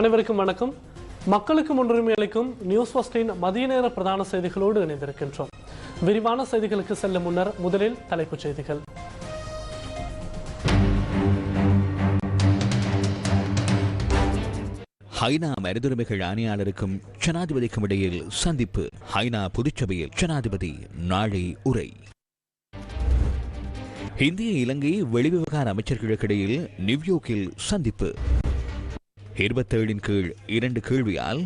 அனைவருக்கும் வணக்கம். மக்களுக்கு முன்னுரிமை அளிக்கும் நியூஸ் ஃபஸ்டின் மதிய நேர பிரதான செய்திகளோடு இணைந்திருக்கின்றோம். விரிவான செய்திகளுக்கு செல்லும் முன்னர் முதலில் தலைப்புச் செய்திகள். ஹைனா மனிதுரிமைகள் ஆணையாளருக்கும் ஜனாதிபதிக்கும் இடையில் சந்திப்பு. ஹைனா பொதுச்சபையில் ஜனாதிபதி நாளை உரை. இந்திய இலங்கை வெளிவிவகார அமைச்சர்களுக்கிடையில் நியூயோர்க்கில் சந்திப்பு. இருபத்தேழின் கீழ் இரண்டு கேள்வியால்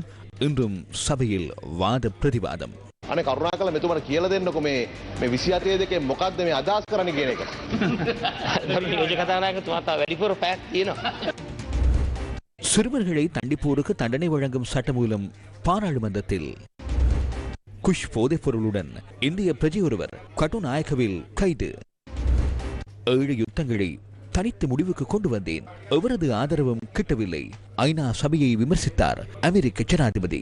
இன்றும் சபையில் வாத பிரதிவாதம் අනේ කරුණා කළ මෙතුමට කියල දෙන්නකො මේ මේ විසිහතය දෙකේ මොකක්ද මේ අදහස් කරන කියන එක. යෝජ කතානායකතුමාතා වැඩිපුර පැත් තියෙනවා. சிறுவர்களை தண்டிப்போருக்கு தண்டனை வழங்கும் சட்டமூலம் பாராளுமன்றத்தில் குஷ் போதைப் பொருளுடன் இந்திய பிரஜை ஒருவர் கட்டுநாயக்கவில் கைது ஏழு யுத்தங்களை தனித்து முடிவுக்கு கொண்டு வந்தேன். எவரது ஆதரவும் கிட்டவில்லை. ஐநா சபையை விமர்சித்தார் அமெரிக்க ஜனாதிபதி.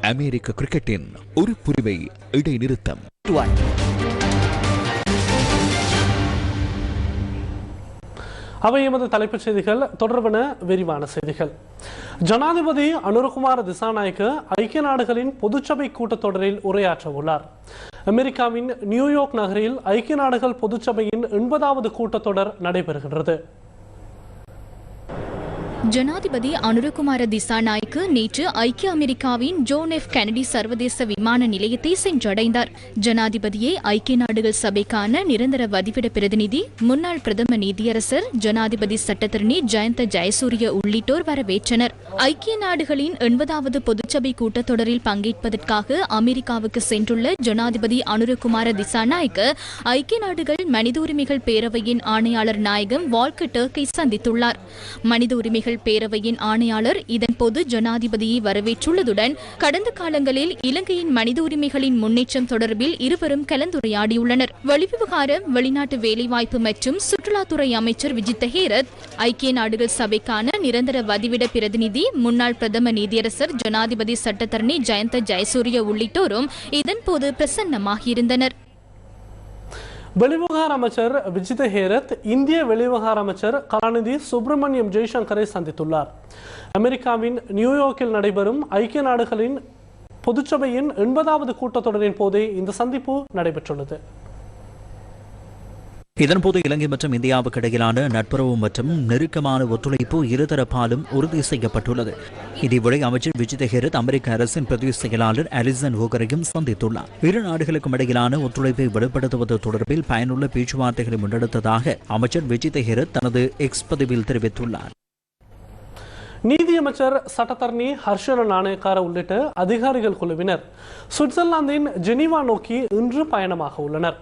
அமெரிக்க கிரிக்கெட்டின் ஒரு புரிவை இடைநிறுத்தம். அவை எமது தலைப்புச் செய்திகள் தொடர்பான விரிவான செய்திகள். ஜனாதிபதி அனுரகுமார் திசாநாயக்க ஐக்கிய நாடுகளின் பொதுச்சபை கூட்டத்தொடரில் உரையாற்ற உள்ளார் அமெரிக்காவின் நியூயார்க் நகரில் ஐக்கிய நாடுகள் பொதுச்சபையின் எண்பதாவது கூட்டத்தொடர் நடைபெறுகின்றது. ஜனாதிபதி அனுரகுமார திசாநாய்க்கு நேற்று ஐக்கிய அமெரிக்காவின் ஜோன் எஃப் கெனடி சர்வதேச விமான நிலையத்தை சென்றடைந்தார். ஜனாதிபதியை ஐக்கிய நாடுகள் சபைக்கான நிரந்தர வதிவிட பிரதிநிதி முன்னாள் பிரதம நீதியரசர் ஜனாதிபதி சட்டத்தரணி ஜெயந்த ஜெயசூரிய உள்ளிட்டோர் வரவேற்றனர். ஐக்கிய நாடுகளின் எண்பதாவது பொதுச்சபை கூட்டத்தொடரில் பங்கேற்பதற்காக அமெரிக்காவுக்கு சென்றுள்ள ஜனாதிபதி அனுரகுமார திசாநாய்க்கு ஐக்கிய நாடுகள் மனித உரிமைகள் பேரவையின் ஆணையாளர் நாயகம் வால்கர் டர்க்கை சந்தித்துள்ளார். மனித உரிமைகள் பேரவையின் ஆணையாளர் இதன்போது ஜனாதிபதியை வரவேற்றுள்ளதுடன் கடந்த காலங்களில் இலங்கையின் மனித உரிமைகளின் முன்னேற்றம் தொடர்பில் இருவரும் கலந்துரையாடியுள்ளனர். வெளிவிவகாரம் வெளிநாட்டு வேலைவாய்ப்பு மற்றும் சுற்றுலாத்துறை அமைச்சர் விஜித்த ஹேரத் ஐக்கிய நாடுகள் சபைக்கான நிரந்தர வதிவிட பிரதிநிதி முன்னாள் பிரதம நீதியரசர் ஜனாதிபதி சட்டத்தரணி ஜெயந்த ஜெயசூரிய உள்ளிட்டோரும் இதன்போது பிரசன்னமாகியிருந்தனர். வெளிவிவகார அமைச்சர் விஜித ஹேரத் இந்திய வெளிவிவகார அமைச்சர் கலாநிதி சுப்பிரமணியம் ஜெய்சங்கரை சந்தித்துள்ளார். அமெரிக்காவின் நியூயார்க்கில் நடைபெறும் ஐக்கிய நாடுகளின் பொதுச்சபையின் எண்பதாவது கூட்டத்தொடரின் போதே இந்த சந்திப்பு நடைபெற்றுள்ளது. இதன்போது இலங்கை மற்றும் இந்தியாவுக்கு இடையிலான நட்புறவு மற்றும் நெருக்கமான ஒத்துழைப்பு இருதரப்பாலும் உறுதி செய்யப்பட்டுள்ளது. இதேவேளை அமைச்சர் விஜித ஹெரத் அமெரிக்க அரசின் பிரதி செயலாளர் அலிசன் ஹோகரையும் சந்தித்துள்ளார். இரு நாடுகளுக்கும் இடையிலான ஒத்துழைப்பை வலுப்படுத்துவது தொடர்பில் பயனுள்ள பேச்சுவார்த்தைகளை முன்னெடுத்ததாக அமைச்சர் விஜித ஹெரத் தனது எக்ஸ் பதிவில் தெரிவித்துள்ளார். நீதியமைச்சர் சட்டத்தரணி ஹர்ஷன நாணயக்கார உள்ளிட்ட அதிகாரிகள் குழுவினர் சுவிட்சர்லாந்தின் ஜெனீவா நோக்கி இன்று பயணமாக உள்ளனர்.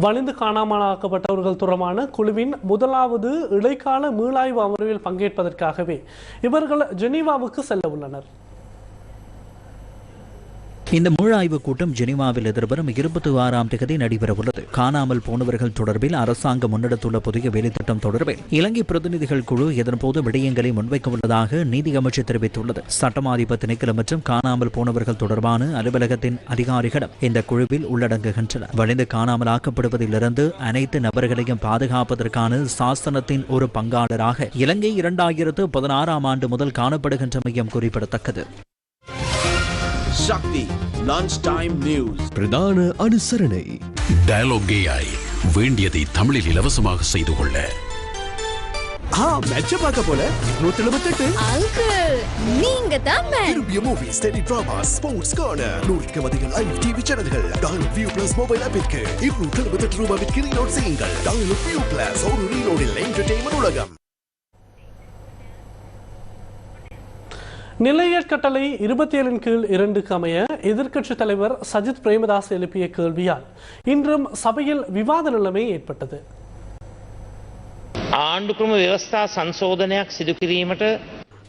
வலிந்து காணாமலாக்கப்பட்டவர்கள் தொடர்பான குழுவின் முதலாவது இடைக்கால மீளாய்வு அமர்வில் பங்கேற்பதற்காகவே இவர்கள் ஜெனீவாவுக்கு செல்ல உள்ளனர். இந்த மூழாய்வு கூட்டம் ஜெனிவாவில் எதிர்வரும் இருபத்தி ஆறாம் தேதி நடைபெறவுள்ளது. காணாமல் போனவர்கள் தொடர்பில் அரசாங்கம் முன்னெடுத்துள்ள புதிய வேலைத்திட்டம் தொடர்பில் இலங்கை பிரதிநிதிகள் குழு இதன்போது விடயங்களை முன்வைக்க உள்ளதாக நீதி அமைச்சர் தெரிவித்துள்ளது சட்டமாதிப திணைக்களம் மற்றும் காணாமல் போனவர்கள் தொடர்பான அலுவலகத்தின் அதிகாரிகளும் இந்த குழுவில் உள்ளடங்குகின்றனர். வலிந்து காணாமலாக்கப்படுவதிலிருந்து அனைத்து நபர்களையும் பாதுகாப்பதற்கான சாசனத்தின் ஒரு பங்காளராக இலங்கை இரண்டாயிரத்து பதினாறாம் ஆண்டு முதல் காணப்படுகின்ற மையம் குறிப்பிடத்தக்கது. Shakti Lunch Time News. பிரதான அனுசரணை. டயலாக் ஏஐ வேண்டியதை தமிழில் இலவசமாக செய்து கொள்ள. ஆ மேட்ச பார்க்க போல. நூத்தி எழுபத்தெட்டு அங்கிள் நீங்க தான் விரும்பிய movies tele drama sports corner TV சேனல்கள் வியூ பிளஸ் மொபைல் ஆப்பிற்கு இருநூற்றி எழுபத்தெட்டு ரூபாய்க்கு ரீலோட் செய்யுங்கள். டவுன்லோட் வியூ பிளஸ் ஒரு ரீலோடில் என்டர்டெயின்மெண்ட் உலகம். நிலையற் கட்டளை இருபத்தி ஏழின் கீழ் இரண்டுக்கு அமைய எதிர்க்கட்சித் தலைவர் சஜித் பிரேமதாஸ் எழுப்பிய கேள்வியால் இன்றும் சபையில் விவாத நிலைமை ஏற்பட்டது ආණ්ඩුක්‍රම ව්‍යවස්ථා සංශෝධනයක් සිදු කිරීමට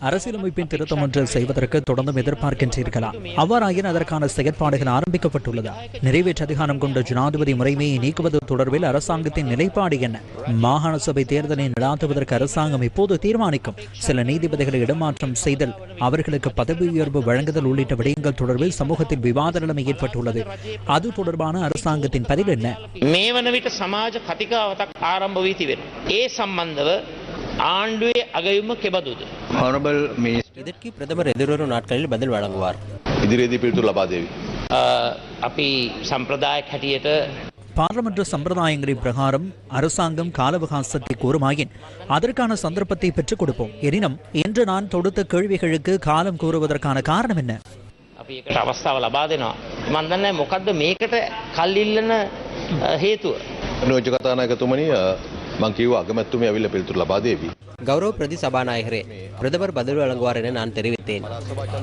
அரசியலமைப்பின் திருத்தம் ஒன்று செய்வதற்கு தொடர்ந்தும் எதிர்பார்க்கின்றீர்களா? அவ்வாறாயின் அதற்கான செயற்பாடுகள் ஆரம்பிக்கப்பட்டுள்ளதா. நிறைவேற்று அதிகாரம் கொண்ட ஜனாதிபதி முறைமையை நீக்குவது தொடர்பில் அரசாங்கத்தின் நிலைப்பாடு என்ன? மாகாண சபை தேர்தலை நடாத்துவதற்கு அரசாங்கம் இப்போது தீர்மானிக்கும்? சில நீதிபதிகளை இடமாற்றம் செய்தல் அவர்களுக்கு பதவி உயர்வு வழங்குதல் உள்ளிட்ட விடயங்கள் தொடர்பில் சமூகத்தில் விவாத நிலைமை ஏற்பட்டுள்ளது. அது தொடர்பான அரசாங்கத்தின் பதில் என்ன? மேவன சமாஜ கதிகாவதக் ஆரம்ப வீதி ஏ சம்பந்தவ ඒ සම්බන්ධව ආණ්ඩුවේ අගයුම කෙබඳුද. இதற்கு பிரதமர் எதிர்வரும் நாட்களில் பதில் வழங்குவார் ඉදිරියේදී පිළිතුරු ලබා දේවි. අපි සම්ප්‍රදායක් හැටියට பாராளுமன்ற சம்பிரதாயங்களின் பிரகாரம் அரசாங்கம் கால அவகாசத்தை கோருமாயின் அதற்கான சந்தர்ப்பத்தை பெற்றுக் கொடுப்போம் எனினும் இன்று நான் தொடுத்த கேள்விகளுக்கு காலம் கூறுவதற்கான காரணம் என்ன අපි ඒකට අවස්ථාව ලබා දෙනවා. මන් දන්නේ මොකද්ද මේකට කල් ඉල්ලන අ, හේතුව. නෝජ කතානායකතුමනි අ, මං කිව්වා අගමැතිතුමිය ඇවිල්ලා පිළිතුරු ලබා දේවි. கௌரவ பிரதி சபாநாயகரே பிரதமர் பதில் வழங்குவார் என நான் தெரிவித்தேன்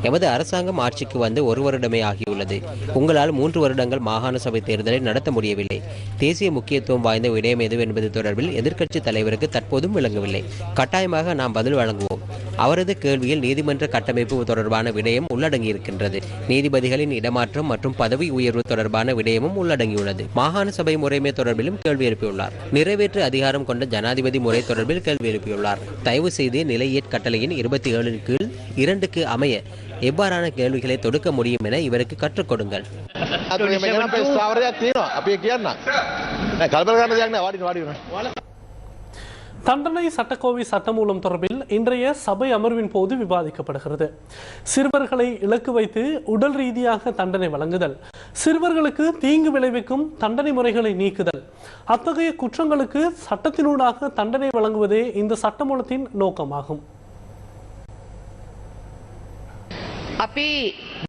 எமது அரசாங்கம் ஆட்சிக்கு வந்து ஒரு வருடமே ஆகியுள்ளது உங்களால் மூன்று வருடங்கள் மாகாண சபை தேர்தலை நடத்த முடியவில்லை தேசிய முக்கியத்துவம் வாய்ந்த விடயம் எது என்பது தொடர்பில் எதிர்க்கட்சி தலைவருக்கு தற்போதும் விளங்கவில்லை கட்டாயமாக நாம் பதில் வழங்குவோம் அவரது கேள்வியில் நீதிமன்ற கட்டமைப்பு தொடர்பான விடயம் உள்ளடங்கியிருக்கின்றது நீதிபதிகளின் இடமாற்றம் மற்றும் பதவி உயர்வு தொடர்பான விடயமும் உள்ளடங்கியுள்ளது மாகாண சபை முறைமை தொடர்பிலும் கேள்வி எழுப்பியுள்ளார் நிறைவேற்று அதிகாரம் கொண்ட ஜனாதிபதி முறை தொடர்பில் கேள்வி எழுப்பியுள்ளார். தயவு செய்து நிலையேட் கட்டளையின் இருபத்தி ஏழின் கீழ் இரண்டுக்கு அமைய எவ்வாறான கேள்விகளை தொடுக்க முடியும் என இவருக்கு கற்றுக் கொடுங்கள். தண்டனை சட்டக்கோவை சட்டமூலம் தொடர்பில் இன்றைய சபை அமர்வின் போது விவாதிக்கப்படுகிறது. சிறுவர்களை இலக்கு வைத்து உடல் ரீதியாக தண்டனை வழங்குதல். சிறுவர்களுக்கு தீங்கு விளைவிக்கும் தண்டனை முறைகளை நீக்குதல். அத்தகைய குற்றங்களுக்கு சட்டத்தினூடாக தண்டனை வழங்குவதே இந்த சட்டமூலத்தின் நோக்கமாகும். அப்பி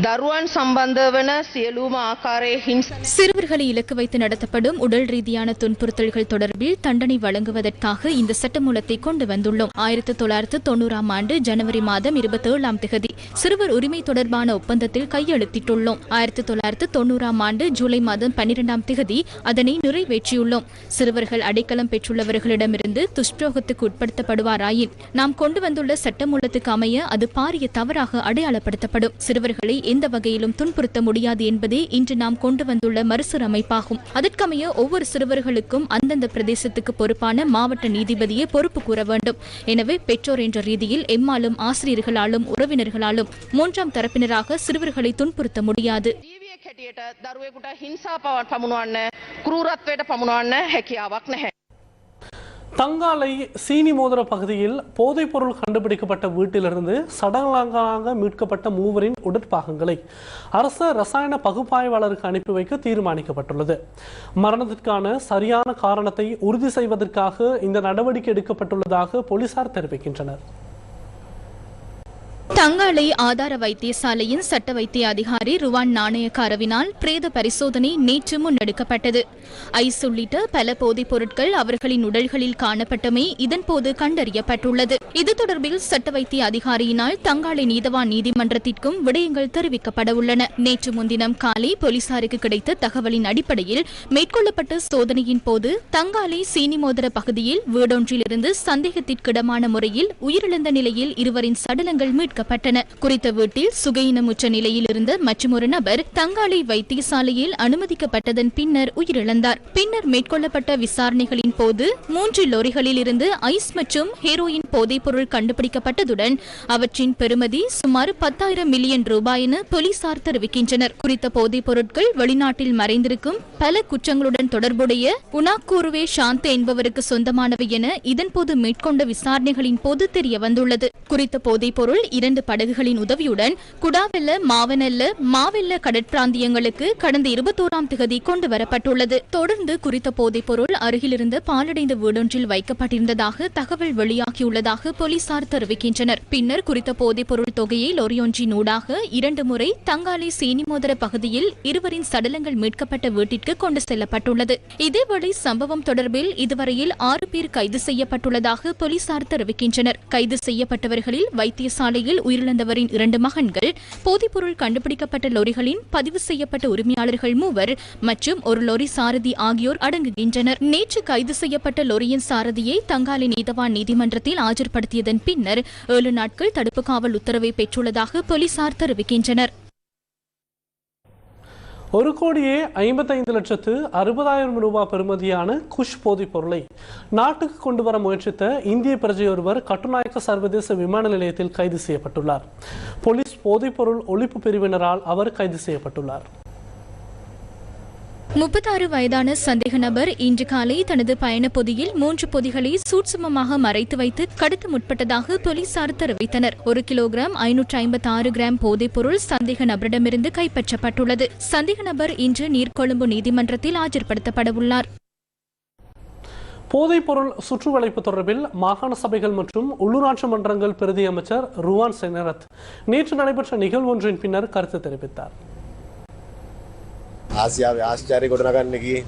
දරුවන් සම්බන්ධ වන සියලූම ආකාරයේ හිංස சிறுவர்களை இலக்கு வைத்து நடத்தப்படும் உடல் ரீதியான துன்புறுத்தல்கள் தொடர்பில் தண்டனை வழங்குவதற்காக இந்த சட்டமூலத்தை கொண்டு வந்துள்ளோம் ஆயிரத்தி தொள்ளாயிரத்து தொண்ணூறாம் ஆண்டு ஜனவரி மாதம் இருபத்தி ஏழாம் திகதி சிறுவர் உரிமை தொடர்பான ஒப்பந்தத்தில் கையெழுத்திட்டுள்ளோம் ஆயிரத்தி தொள்ளாயிரத்து தொண்ணூறாம் ஆண்டு ஜூலை மாதம் பன்னிரெண்டாம் திகதி அதனை நிறைவேற்றியுள்ளோம் சிறுவர்கள் அடைக்கலம் பெற்றுள்ளவர்களிடமிருந்து துஷ்பிரயோகத்துக்கு உட்படுத்தப்படுவாராயின் நாம் கொண்டு வந்துள்ள சட்டமூலத்துக்கு அமைய அது பாரிய தவறாக அடையாளப்படுத்தப்படும் சிறுவர்களை எந்த வகையிலும் துன்புறுத்த முடியாது என்பதே இன்று நாம் கொண்டு வந்துள்ள மறுசீரமைப்பாகும் அதற்கமைய ஒவ்வொரு சிறுவர்களுக்கும் அந்தந்த பிரதேசத்துக்கு பொறுப்பான மாவட்ட நீதிபதியே பொறுப்பு கூற வேண்டும் எனவே பெற்றோர் என்ற ரீதியில் எம்மாலும் ஆசிரியர்களாலும் உறவினர்களாலும் மூன்றாம் தரப்பினராக சிறுவர்களை துன்புறுத்த முடியாது ජීවියෙක් හැටියට දරුවෙකුට හිංසා පවත් පමුණුවන්න කරූරත්වයට පමුණුවන්න හැකියාවක් නැහැ. தங்காலை சீனி மோதிர பகுதியில் போதைப்பொருள் கண்டுபிடிக்கப்பட்ட வீட்டிலிருந்து சடலங்களாக மீட்கப்பட்ட மூவரின் உடற்பாகங்களை அரச ரசாயன பகுப்பாய்வாளருக்கு அனுப்பி வைக்க தீர்மானிக்கப்பட்டுள்ளது. மரணத்திற்கான சரியான காரணத்தை உறுதி செய்வதற்காக இந்த நடவடிக்கை எடுக்கப்பட்டுள்ளதாக போலீசார் தெரிவிக்கின்றனர். தங்காலை ஆதார வைத்தியசாலையின் சட்ட வைத்திய அதிகாரி ருவான் நாணயக்காரவினால் பிரேத பரிசோதனை நேற்று முன்னெடுக்கப்பட்டது. ஐஸ் உள்ளிட்ட பல போதைப் பொருட்கள் அவர்களின் உடல்களில் காணப்பட்டமை இதன்போது கண்டறியப்பட்டுள்ளது. இது தொடர்பில் சட்ட வைத்திய அதிகாரியினால் தங்காலை நீதவான் நீதிமன்றத்திற்கும் விடயங்கள் தெரிவிக்கப்பட உள்ளன. நேற்று முன்தினம் காலை போலீசாருக்கு கிடைத்த தகவலின் அடிப்படையில் மேற்கொள்ளப்பட்ட சோதனையின் போது தங்காலை சீனிமோதர பகுதியில் வீடொன்றிலிருந்து சந்தேகத்திற்கிடமான முறையில் உயிரிழந்த நிலையில் இருவரின் சடலங்கள் மீட்கப்பட்டன குறித்த வீட்டில் சுகையினமுற்ற நிலையில் இருந்த மற்றொரு நபர் தங்காலை வைத்தியசாலையில் அனுமதிக்கப்பட்டதன் பின்னர் உயிரிழந்தார். பின்னர் மேற்கொள்ளப்பட்ட விசாரணைகளின் போது மூன்று லோரிகளில் இருந்து ஐஸ் மற்றும் ஹீரோயின் போதைப்பொருள் கண்டுபிடிக்கப்பட்டதுடன் அவற்றின் பெறுமதி சுமார் பத்தாயிரம் மில்லியன் ரூபாய் என போலீசார் தெரிவிக்கின்றனர். குறித்த போதைப் பொருட்கள் வெளிநாட்டில் மறைந்திருக்கும் பல குற்றங்களுடன் தொடர்புடைய உனாக்கூருவே சாந்த என்பவருக்கு சொந்தமானவை என இதன்போது மேற்கொண்ட விசாரணைகளின் போது தெரிய வந்துள்ளது குறித்த போதைப் பொருள் இரண்டு படகுகளின் உதவியுடன் குடாவெல்ல மாவனல்ல மாவெல்ல கடற்பிராந்தியங்களுக்கு கடந்த இருபத்தோராம் திகதி கொண்டு வரப்பட்டுள்ளது. தொடர்ந்து குறித்த போதைப் பொருள் அருகிலிருந்த பாலடைந்த வீடொன்றில் வைக்கப்பட்டிருந்ததாக தகவல் வெளியாகியுள்ளதாக போலீசார் தெரிவிக்கின்றனர். பின்னர் குறித்த போதைப் பொருள் தொகையை லொரியொன்றின் ஊடாக இரண்டு முறை தங்காலை சீனிமோதர பகுதியில் இருவரின் சடலங்கள் மீட்கப்பட்ட வீட்டிற்கு கொண்டு செல்லப்பட்டுள்ளது. இதேவேளை சம்பவம் தொடர்பில் இதுவரையில் ஆறு பேர் கைது செய்யப்பட்டுள்ளதாக போலீசார் தெரிவிக்கின்றனர். கைது செய்யப்பட்டவர்களில் வைத்தியசாலையில் உயிரிழந்தவரின் இரண்டு மகன்கள் போதைப்பொருள் கண்டுபிடிக்கப்பட்ட லொரிகளின் பதிவு செய்யப்பட்ட உரிமையாளர்கள் மூவர் மற்றும் ஒரு லொரி சாரதி ஆகியோர் அடங்குகின்றனர். நேற்று கைது செய்யப்பட்ட லொரியின் சாரதியை தங்காலை நீதவான் நீதிமன்றத்தில் ஆஜர்படுத்தியதன் பின்னர் ஏழு நாட்கள் தடுப்பு காவல் உத்தரவை பெற்றுள்ளதாக போலீசார் தெரிவிக்கின்றனர். ஒரு கோடியே ஐம்பத்தைந்து லட்சத்து அறுபதாயிரம் ரூபாய் பெறுமதியான குஷ் போதைப் பொருளை நாட்டுக்கு கொண்டு வர முயற்சித்த இந்திய பிரஜையொருவர் கட்டுநாயக்க சர்வதேச விமான நிலையத்தில் கைது செய்யப்பட்டுள்ளார். போலீஸ் போதைப்பொருள் ஒழிப்பு பிரிவினரால் அவர் கைது செய்யப்பட்டுள்ளார். முப்பத்தாறு வயதான சந்தேக நபர் இன்று காலை தனது பயண பொதியில் மூன்று பொதிகளை சூட்சுமமாக மறைத்து வைத்து கடத்த முற்பட்டதாக போலீசார் தெரிவித்தனர். ஒரு கிலோகிராம் ஐநூற்று ஐம்பத்தி ஆறு கிராம் போதைப்பொருள் சந்தேக நபரிடமிருந்து கைப்பற்றப்பட்டுள்ளது. சந்தேக நபர் இன்று நீர்கொழும்பு நீதிமன்றத்தில் ஆஜர்படுத்தப்படவுள்ளார். போதைப்பொருள் சுற்றுவளைப்பு தொடர்பில் மாகாண சபைகள் மற்றும் உள்ளூராட்சி மன்றங்கள் பிரதி அமைச்சர் ருவான் செனரத் நேற்று நடைபெற்ற நிகழ்வொன்றின் பின்னர் கருத்து தெரிவித்தார். ஆசியாவை ஆச்சரியப்படுறாங்க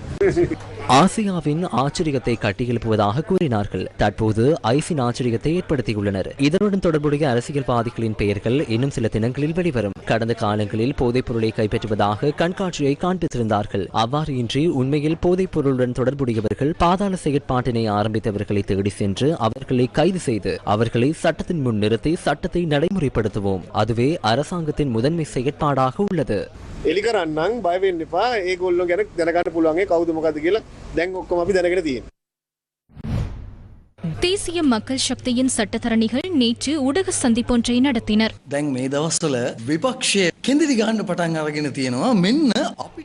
ஆசியாவின் ஆச்சரியத்தை கட்டியெழுப்புவதாக கூறினார்கள். தற்போது ஐசின் ஆச்சரியத்தை ஏற்படுத்தியுள்ளனர். இதனுடன் தொடர்புடைய அரசியல்வாதிகளின் பெயர்கள் இன்னும் சில தினங்களில் வெளிவரும். கடந்த காலங்களில் போதைப் பொருளை கைப்பற்றுவதாக கண்காட்சியை காண்பித்திருந்தார்கள். அவ்வாறு இன்றி உண்மையில் போதைப் பொருளுடன் தொடர்புடையவர்கள் பாதாள செயற்பாட்டினை ஆரம்பித்தவர்களை தேடி சென்று அவர்களை கைது செய்து அவர்களை சட்டத்தின் முன் நிறுத்தி சட்டத்தை நடைமுறைப்படுத்துவோம். அதுவே அரசாங்கத்தின் முதன்மை செயற்பாடாக உள்ளது. එලි කරන්නම් බයවෙන්න එපා. ඒගොල්ලො ගැන දැනගන්න පුළුවන්ගේ කවුද මොකද කියලා දැන් ඔක්කොම අපි දැනගෙන තියෙන தேசிய மக்கள் சக்தியின் சட்டத்தரணிகள் நேற்று ஊடக சந்திப்பொன்றை நடத்தினர்.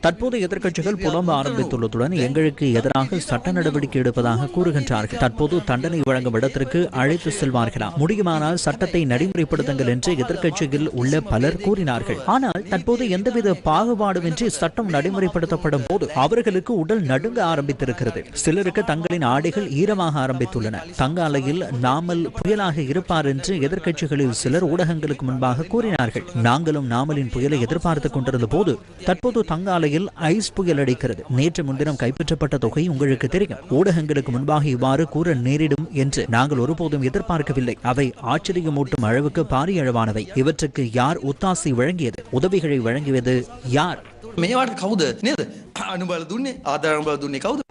தற்போது எதிர்க்கட்சிகள் புலம்ப ஆரம்பித்துள்ளதுடன் எங்களுக்கு எதிராக சட்ட நடவடிக்கை எடுப்பதாக கூறுகின்றார்கள். தற்போது தண்டனை வழங்கும் இடத்திற்கு அழைத்து செல்வார்களாம் முடியுமானால் சட்டத்தை நடைமுறைப்படுத்துங்கள் என்று எதிர்க்கட்சியில் உள்ள பலர் கூறினார்கள். ஆனால் தற்போது எந்தவித பாகுபாடுமின்றி சட்டம் நடைமுறைப்படுத்தப்படும் போது அவர்களுக்கு உடல் நடுங்க ஆரம்பித்திருக்கிறது. சிலருக்கு தங்களின் ஆடைகள் ஈரமாக ஆரம்பித்துள்ளன. தங்க அலையில் நாமல் புயலாக இருப்பார் என்று எதிர்க்கட்சிகளில் சிலர் ஊடகங்களுக்கு முன்பாக கூறினார்கள். நாங்களும் நாமலின் புயலை எதிர்பார்த்து கொண்டிருந்த போது தற்போது தங்க அலையில் ஐஸ் புயல் அடிக்கிறது. நேற்று முன்தினம் கைப்பற்றப்பட்ட தொகை உங்களுக்கு தெரியும். ஊடகங்களுக்கு முன்பாக இவ்வாறு கூற நேரிடும் என்று நாங்கள் ஒருபோதும் எதிர்பார்க்கவில்லை. அவை ஆச்சரியமூட்டும் அளவுக்கு பாரிய அளவானவை. இவற்றுக்கு யார் ஒத்தாசி வழங்கியது? உதவிகளை வழங்கியது யார்? மேவாட்டு கவுது. அனுபவ துண்ணு ஆதார அனுபவ துண்ணு கவுது.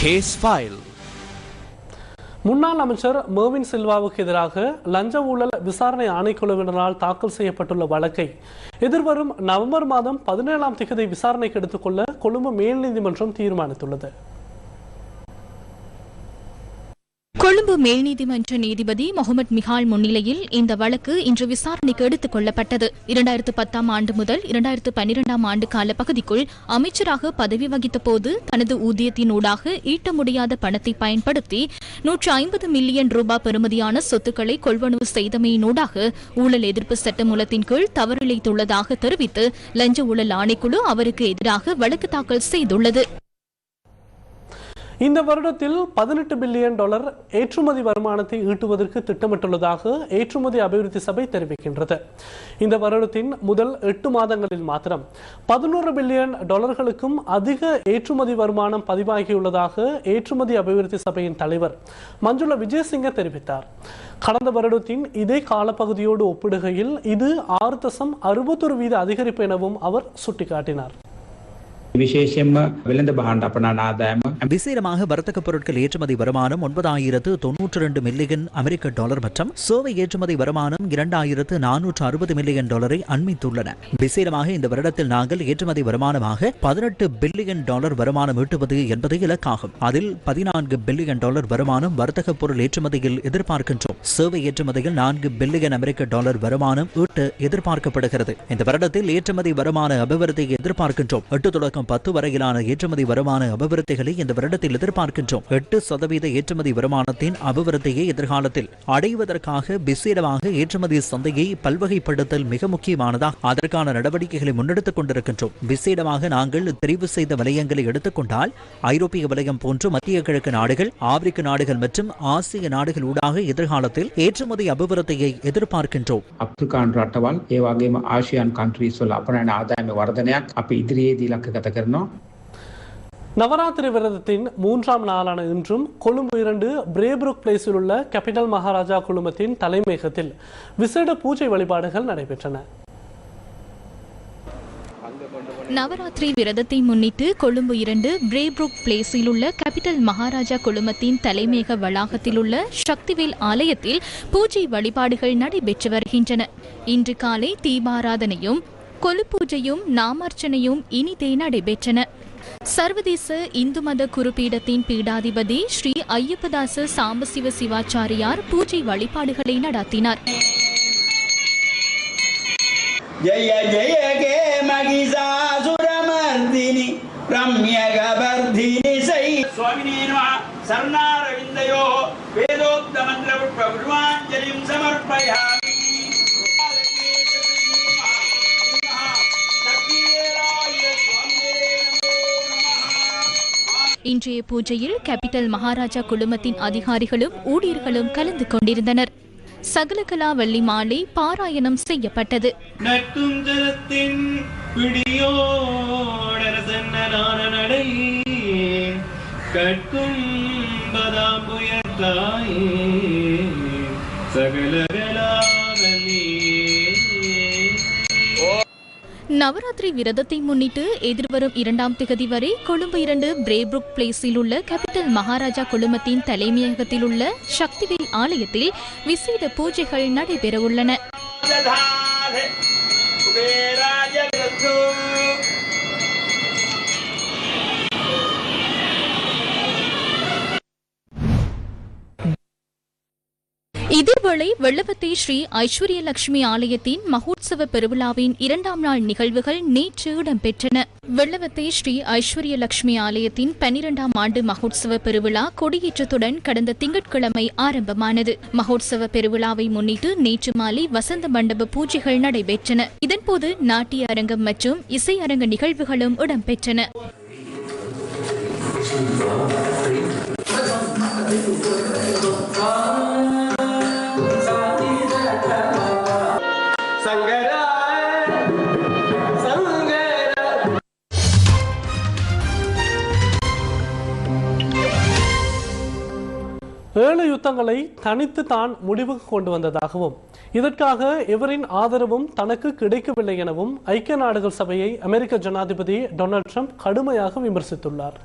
கேஸ் ஃபைல் முன்னாள் அமைச்சர் மேவின் சில்வாவுக்கு எதிராக லஞ்ச ஊழல் விசாரணை ஆணைக்குழுவினரால் தாக்கல் செய்யப்பட்டுள்ள வழக்கை எதிர்வரும் நவம்பர் மாதம் பதினேழாம் திகதி விசாரணைக்கு எடுத்துக்கொள்ள கொழும்பு மேல் நீதிமன்றம் தீர்மானித்துள்ளது. மேல்நீதிமன்ற மேல் நீதிமன்ற நீதிபதி முகமது மிஹால் முன்னிலையில் இந்த வழக்கு இன்று விசாரணைக்கு எடுத்துக் கொள்ளப்பட்டது. இரண்டாயிரத்து பத்தாம் ஆண்டு முதல் இரண்டாயிரத்து பன்னிரெண்டாம் ஆண்டு கால பகுதிக்குள் அமைச்சராக பதவி வகித்த போது தனது ஊதியத்தினூடாக ஈட்ட முடியாத பணத்தை பயன்படுத்தி நூற்று ஐம்பது மில்லியன் ரூபாய் பெறுமதியான சொத்துக்களை கொள்வனவு செய்தமையினூடாக ஊழல் எதிர்ப்பு சட்டமூலத்தின் கீழ் தவறிழைத்துள்ளதாக தெரிவித்து லஞ்ச ஊழல் ஆணைக்குழு அவருக்கு எதிராக வழக்கு தாக்கல் செய்துள்ளது. இந்த வருடத்தில் பதினெட்டு பில்லியன் டாலர் ஏற்றுமதி வருமானத்தை ஈட்டுவதற்கு திட்டமிட்டுள்ளதாக ஏற்றுமதி அபிவிருத்தி சபை தெரிவிக்கின்றது. இந்த வருடத்தின் முதல் எட்டு மாதங்களில் மாத்திரம் பதினோரு பில்லியன் டாலர்களுக்கும் அதிக ஏற்றுமதி வருமானம் பதிவாகியுள்ளதாக ஏற்றுமதி அபிவிருத்தி சபையின் தலைவர் மஞ்சுள விஜயசிங்க தெரிவித்தார். கடந்த வருடத்தின் இதே காலப்பகுதியோடு ஒப்பிடுகையில் இது ஆறு தசம் அறுபத்தொரு வீத அதிகரிப்பு எனவும் அவர் சுட்டிக்காட்டினார். විශේෂයෙන්ම වෙළඳ බහන්ඩ අපනන ආදායම விசேடமாக வர்த்தக பொருட்கள் ஏற்றுமதி வருமானம் ஒன்பதாயிரத்து தொன்னூற்றி ரெண்டு மில்லியன் அமெரிக்க டாலர் மற்றும் சேவை ஏற்றுமதி வருமானம் இரண்டாயிரத்து நானூற்று அறுபது மில்லியன் டாலரை அண்மித்துள்ளன விசேடமாக இந்த வருடத்தில் நாங்கள் ஏற்றுமதி வருமானமாக பதினெட்டு பில்லியன் டாலர் வருமானம் ஈட்டுவது என்பது இலக்காகும் அதில் பதினான்கு பில்லியன் டாலர் வருமானம் வர்த்தக பொருள் ஏற்றுமதியில் எதிர்பார்க்கின்றோம் சேவை ஏற்றுமதியில் நான்கு பில்லியன் அமெரிக்க டாலர் வருமானம் ஈட்ட எதிர்பார்க்கப்படுகிறது இந்த வருடத்தில் ஏற்றுமதி வருமான அபிவிருத்தியை எதிர்பார்க்கின்றோம் எட்டு தொடக்கம் பத்து வரையிலான ஏற்றுமதி வருமான அபிவிருத்திகளை இந்த வருடத்தில் எதிர்பார்க்கின்றோம் எட்டு சதவீத ஏற்றுமதி வருமானத்தின் அபிவிருத்தியை எதிர்காலத்தில் அடைவதற்காக விசேடமாக ஏற்றுமதி சந்தையை பல்வகைப்படுத்தல் மிக முக்கியமானதாக அதற்கான நடவடிக்கைகளை முன்னெடுத்துக் கொண்டிருக்கின்றோம் விசேடமாக நாங்கள் தெரிவு செய்த வலயங்களை எடுத்துக்கொண்டால் ஐரோப்பிய வலயம் போன்று மத்திய கிழக்கு நாடுகள் ஆப்பிரிக்க நாடுகள் மற்றும் ஆசிய நாடுகள் ஊடாக எதிர்காலத்தில் ஏற்றுமதி அபிவிருத்தியை எதிர்பார்க்கின்றோம் අප්‍රිකාන් රටවල් ඒ වගේම ආසියන් කන්ට්‍රීස් වල අපනන ආදායම වර්ධනයක් අපි ඉදිරියේදී ඉලක්කගත கருணம் நவராத்திரி விரதத்தின் மூன்றாம் நாளான இன்றும் கொழும்பு இரண்டு பிரேபுருக் பிளேஸில் உள்ள கேபிட்டல் மகாராஜா குழுமத்தின் தலைமையகத்தில் விசேட பூஜை வழிபாடுகள் நடைபெற்றன. நவராத்திரி விரதத்தை முன்னிட்டு கொழும்பு இரண்டு பிரேப்ரூக் பிளேஸில் உள்ள கேபிட்டல் மகாராஜா குழுமத்தின் தலைமையக வளாகத்தில் உள்ள சக்திவேல் ஆலயத்தில் பூஜை வழிபாடுகள் நடைபெற்று வருகின்றன. இன்று காலை தீபாராதனையும் கொலு கொலுப்பூஜையும் நாமார்ச்சனையும் இனிதே நடைபெற்றன சர்வதேச இந்து மத குறிப்பீடத்தின் பீடாதிபதி ஸ்ரீ ஐயப்பதாச சாம்பசிவ சிவாச்சாரியார் பூஜை வழிபாடுகளை நடத்தினார். ஜெய வேதோக்த மந்திர விடுவாஞ்சலிம் சமர்ப்பயாமி இன்றைய பூஜையில் கேபிட்டல் மகாராஜா குழுமத்தின் அதிகாரிகளும் ஊழியர்களும் கலந்து கொண்டிருந்தனர். சகலகலா வள்ளி மாலை பாராயணம் செய்யப்பட்டது. நட்டும் நவராத்திரி விரதத்தை முன்னிட்டு எதிர்வரும் இரண்டாம் திகதி வரை கொழும்பு இரண்டு பிரேப்ருக் பிளேஸில் உள்ள கேபிட்டல் மகாராஜா குழுமத்தின் தலைமையகத்தில் உள்ள சக்திவேல் ஆலயத்தில் விசேட பூஜைகள் நடைபெறவுள்ளன. இதேவேளை வெள்ளவத்தை ஸ்ரீ ஐஸ்வர்ய லட்சுமி ஆலயத்தின் மகோத்சவ பெருவிழாவின் இரண்டாம் நாள் நிகழ்வுகள் நேற்று இடம்பெற்றன. வெள்ளவத்தை ஸ்ரீ ஐஸ்வர்ய லட்சுமி ஆலயத்தின் பனிரெண்டாம் ஆண்டு மகோத்சவ பெருவிழா கொடியேற்றத்துடன் கடந்த திங்கட்கிழமை ஆரம்பமானது. மகோத்சவ பெருவிழாவை முன்னிட்டு நேற்று மாலை வசந்த மண்டப பூஜைகள் நடைபெற்றன. இதன்போது நாட்டிய அரங்கம் மற்றும் இசை அரங்க நிகழ்வுகளும் இடம்பெற்றன. ஏழு யுத்தங்களை தனித்து தான் முடிவுக்கு கொண்டு வந்ததாகவும் இதற்காக எவரின் ஆதரவும் தனக்கு கிடைக்கவில்லை எனவும் ஐக்கிய நாடுகள் சபையை அமெரிக்க ஜனாதிபதி டொனால்ட் ட்ரம்ப் கடுமையாக விமர்சித்துள்ளார்.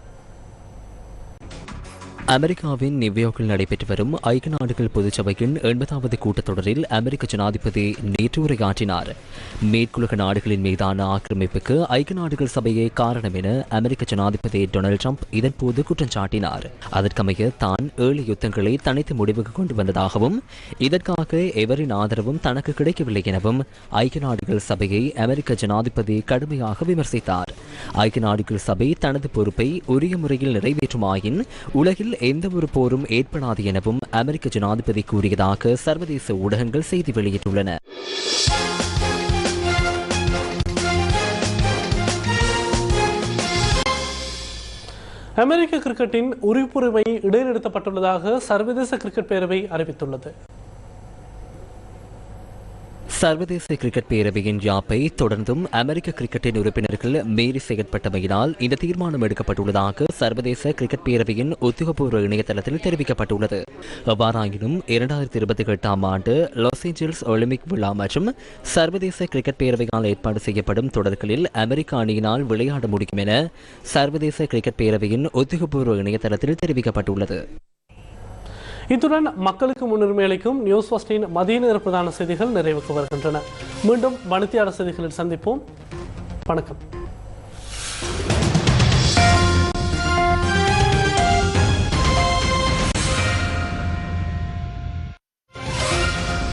அமெரிக்காவின் நியூயார்க்கில் நடைபெற்று வரும் ஐக்கிய நாடுகள் பொதுச்சபையின் எண்பதாவது கூட்டத்தொடரில் அமெரிக்க ஜனாதிபதி நேற்று உரையாற்றினார். மேற்குலக நாடுகளின் மீதான ஆக்கிரமிப்புக்கு ஐக்கிய நாடுகள் சபையே காரணம் என அமெரிக்க ஜனாதிபதி டொனால்ட் ட்ரம்ப் இதன்போது குற்றம் சாட்டினார். அதற்கமைய தான் ஏழு யுத்தங்களை தனித்து முடிவுக்கு கொண்டு வந்ததாகவும் இதற்காக எவரின் ஆதரவும் தனக்கு கிடைக்கவில்லை எனவும் ஐக்கிய நாடுகள் சபையை அமெரிக்க ஜனாதிபதி கடுமையாக விமர்சித்தார். ஐக்கிய நாடுகள் சபை தனது பொறுப்பை உரிய முறையில் நிறைவேற்றுமாயின் உலகில் எந்த ஒரு போரும் ஏற்படாது எனவும் அமெரிக்க ஜனாதிபதி கூறியதாக சர்வதேச ஊடகங்கள் செய்தி வெளியிட்டுள்ளன. அமெரிக்க கிரிக்கெட்டின் உரிப்புரிமை இடைநிறுத்தப்பட்டுள்ளதாக சர்வதேச கிரிக்கெட் பேரவை அறிவித்துள்ளது. சர்வதேச கிரிக்கெட் பேரவையின் யாப்பை தொடர்ந்தும் அமெரிக்க கிரிக்கெட்டின் உறுப்பினர்கள் மீறி செயற்பட்டமையினால் இந்த தீர்மானம் எடுக்கப்பட்டுள்ளதாக சர்வதேச கிரிக்கெட் பேரவையின் உத்தியோகபூர்வ இணையதளத்தில் தெரிவிக்கப்பட்டுள்ளது. எவ்வாறாயினும் இரண்டாயிரத்தி இருபத்தி எட்டாம் ஆண்டு லாஸ் ஏஞ்சல்ஸ் ஒலிம்பிக் விழா மற்றும் சர்வதேச கிரிக்கெட் பேரவையால் ஏற்பாடு செய்யப்படும் தொடர்களில் அமெரிக்க அணியினால் விளையாட முடியும் என சர்வதேச கிரிக்கெட் பேரவையின் உத்தியோகபூர்வ இணையதளத்தில் தெரிவிக்கப்பட்டுள்ளது. இத்துடன் மக்களுக்கு முன்னுரிமை அளிக்கும் நியூஸ் ஃபஸ்டின் மதிய நேர பிரதான செய்திகள் நிறைவுக்கு வருகின்றன. மீண்டும் மணித்தியாளர் செய்திகளில் சந்திப்போம். வணக்கம்.